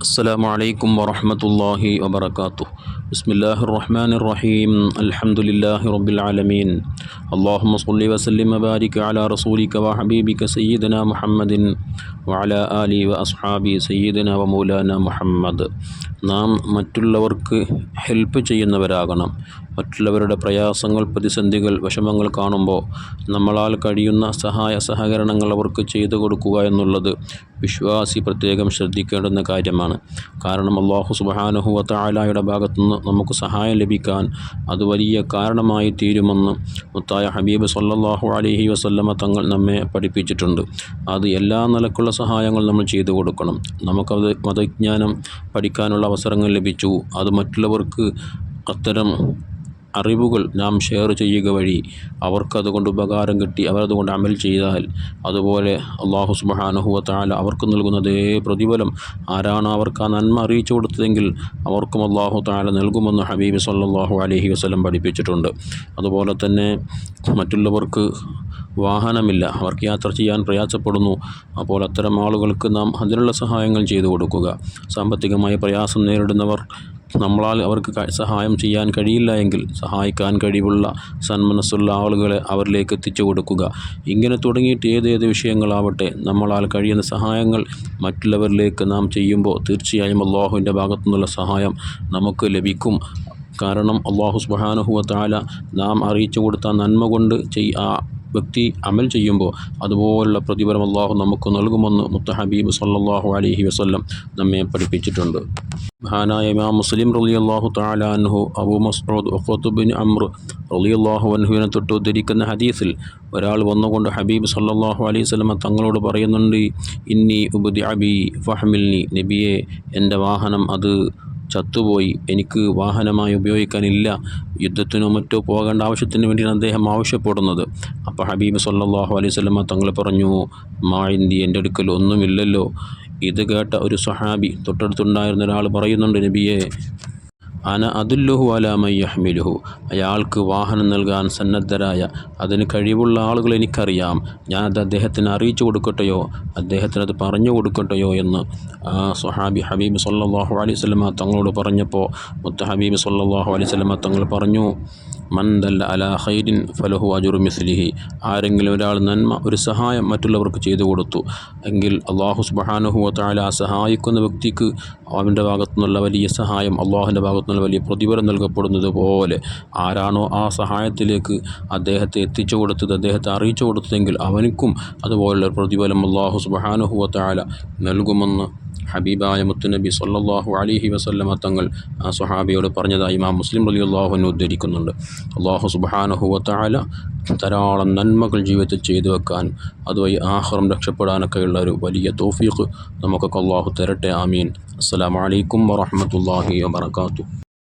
السلام عليكم ورحمة الله وبركاته بسم الله الرحمن الرحيم الحمد لله رب العالمين اللهم صل وسلم وبارك على رسولك وحبيبك سيدنا محمد وعلى آله وأصحابه سيدنا ومولانا محمد നാം മറ്റുള്ളവർക്ക് ഹെൽപ്പ് ചെയ്യുന്നവരാകണം. മറ്റുള്ളവരുടെ പ്രയാസങ്ങൾ പ്രതിസന്ധികൾ വിഷമങ്ങൾ കാണുമ്പോൾ നമ്മളാൽ കഴിയുന്ന സഹായ സഹകരണങ്ങൾ അവർക്ക് ചെയ്തു കൊടുക്കുക എന്നുള്ളത് വിശ്വാസി പ്രത്യേകം ശ്രദ്ധിക്കേണ്ടുന്ന കാര്യമാണ്. കാരണം അള്ളാഹു സുബാനുഹുവ താലായുടെ ഭാഗത്തുനിന്ന് നമുക്ക് സഹായം ലഭിക്കാൻ അത് വലിയ കാരണമായി തീരുമെന്ന് മുത്തായ ഹബീബ് സല്ലാഹു അലഹി വസല്ലമ തങ്ങൾ നമ്മെ പഠിപ്പിച്ചിട്ടുണ്ട്. അത് എല്ലാ നിലക്കുള്ള സഹായങ്ങൾ നമ്മൾ ചെയ്തു കൊടുക്കണം. നമുക്കത് മതജ്ഞാനം പഠിക്കാനുള്ള അവസരങ്ങൾ ലഭിച്ചു. അത് മറ്റുള്ളവർക്ക് അത്തരം അറിവുകൾ നാം ഷെയർ ചെയ്യുക വഴി അവർക്കതുകൊണ്ട് ഉപകാരം കിട്ടി. അവരതുകൊണ്ട് അമൽ ചെയ്താൽ അതുപോലെ അള്ളാഹു സുബാനുഹുവത്താല അവർക്ക് അവർക്ക് നൽകുന്നതേ പ്രതിഫലം ആരാണ് അവർക്ക് ആ നന്മ അറിയിച്ചു കൊടുത്തതെങ്കിൽ അവർക്കും അള്ളാഹു താല നൽകുമെന്ന് ഹബീബ് സല്ലാഹു അലഹി വസ്ലം പഠിപ്പിച്ചിട്ടുണ്ട്. അതുപോലെ തന്നെ മറ്റുള്ളവർക്ക് വാഹനമില്ല. അവർക്ക് യാത്ര ചെയ്യാൻ പ്രയാസപ്പെടുന്നു. അപ്പോൾ അത്തരം ആളുകൾക്ക് നാം അതിനുള്ള സഹായങ്ങൾ ചെയ്തു കൊടുക്കുക. സാമ്പത്തികമായ പ്രയാസം നേരിടുന്നവർ നമ്മളാൽ അവർക്ക് സഹായം ചെയ്യാൻ കഴിയില്ല എങ്കിൽ സഹായിക്കാൻ കഴിവുള്ള സന്മനസ്സുള്ള ആളുകളെ അവരിലേക്ക് എത്തിച്ചു കൊടുക്കുക. ഇങ്ങനെ തുടങ്ങിയിട്ട് ഏതേത് വിഷയങ്ങളാവട്ടെ നമ്മളാൽ കഴിയുന്ന സഹായങ്ങൾ മറ്റുള്ളവരിലേക്ക് നാം ചെയ്യുമ്പോൾ തീർച്ചയായും അള്ളാഹുവിന്റെ ഭാഗത്തു സഹായം നമുക്ക് ലഭിക്കും. കാരണം അള്ളാഹു സുബാനഹുവത്താല താല നാം അറിയിച്ചു കൊടുത്ത നന്മ കൊണ്ട് ചെയ് ആ വ്യക്തി അമൽ ചെയ്യുമ്പോൾ അതുപോലുള്ള പ്രതിഫലം അള്ളാഹു നമുക്ക് നൽകുമെന്ന് മുത്തഹബീബ് സല്ലാഹു അലഹി വസ്ല്ലം നമ്മെ പഠിപ്പിച്ചിട്ടുണ്ട്. മഹാനായ ഇമാം മുസ്ലിം റലി അള്ളാഹു താലാൻഹു അബു മസ്റോദ് ഒഖത്തുബിൻ അമ്ര റലി അള്ളാഹു അൻഹുവിനെ തൊട്ട് ഉദ്ധരിക്കുന്ന ഹദീസിൽ ഒരാൾ വന്നുകൊണ്ട് ഹബീബ് സല്ലാഹു അലൈഹി സ്വലമ തങ്ങളോട് പറയുന്നുണ്ട് ഇന്നി ഉബുദി അബി ഫഹമിൽനി നബിയെ എന്റെ വാഹനം അത് ചത്തുപോയി. എനിക്ക് വാഹനമായി ഉപയോഗിക്കാനില്ല. യുദ്ധത്തിനോ മറ്റോ പോകേണ്ട ആവശ്യത്തിന് വേണ്ടിയാണ് അദ്ദേഹം ആവശ്യപ്പെടുന്നത്. അപ്പോൾ ഹബീബ് സല്ലാഹു അലൈഹി സ്വലമ തങ്ങൾ പറഞ്ഞു മാഴിന്തി എന്റെ അടുക്കൽ ഒന്നുമില്ലല്ലോ. ഇത് കേട്ട ഒരു സഹാബി തൊട്ടടുത്തുണ്ടായിരുന്ന ഒരാൾ പറയുന്നുണ്ട് നബിയെ അന അതുല്ലുഹു അലാമയ്യഹ്മിലുഹു അയാൾക്ക് വാഹനം നൽകാൻ സന്നദ്ധരായ അതിന് കഴിവുള്ള ആളുകൾ എനിക്കറിയാം. ഞാൻ അത് അദ്ദേഹത്തിന് അറിയിച്ചു കൊടുക്കട്ടെയോ? അദ്ദേഹത്തിന് അത് പറഞ്ഞു കൊടുക്കട്ടെയോ എന്ന് സുഹാബി ഹബീബ് സല്ലാഹു അലൈഹി സ്വലമ തങ്ങളോട് പറഞ്ഞപ്പോൾ മുത്ത ഹബീബ് സല്ലാഹു അലൈഹി സ്വലമ തങ്ങൾ പറഞ്ഞു മന്ദല്ല അല ഹൈരിൻ ഫലഹു അജുറു മിസ്ലിഹി. ആരെങ്കിലും ഒരാൾ നന്മ ഒരു സഹായം മറ്റുള്ളവർക്ക് ചെയ്തു കൊടുത്തു എങ്കിൽ അള്ളാഹു സുബാനുഹു താല ആ സഹായിക്കുന്ന വ്യക്തിക്ക് അവന്റെ ഭാഗത്തു നിന്നുള്ള വലിയ സഹായം അള്ളാഹുവിന്റെ ഭാഗത്തു നിന്നുള്ള വലിയ പ്രതിഫലം നൽകപ്പെടുന്നത് പോലെ. ആരാണോ ആ സഹായത്തിലേക്ക് അദ്ദേഹത്തെ എത്തിച്ചു കൊടുത്തത് അദ്ദേഹത്തെ അറിയിച്ചു കൊടുത്തതെങ്കിൽ അവനിക്കും അതുപോലുള്ള പ്രതിഫലം അള്ളാഹു സുബാനുഹു താല നൽകുമെന്ന് ഹബീബായ മുത്തുനബി സല്ലാഹു അലിഹി വസല്ലമ തങ്ങൾ ആ സുഹാബിയോട് പറഞ്ഞതായി മാ മുസ്ലിം അലി അള്ളാഹുവിനെ ഉദ്ധരിക്കുന്നുണ്ട്. അള്ളാഹു സുബാനഹുവത്താല ധാരാളം നന്മകൾ ജീവിതത്തിൽ ചെയ്തു വെക്കാൻ അതുവഴി ആഹ്റം രക്ഷപ്പെടാനൊക്കെയുള്ള ഒരു വലിയ തോഫീഖ് നമുക്കൊക്കെ അള്ളാഹു തരട്ടെ. ആമീൻ. അസ്സാം വലൈക്കും വറഹമത്തല്ലാഹി വാത്തു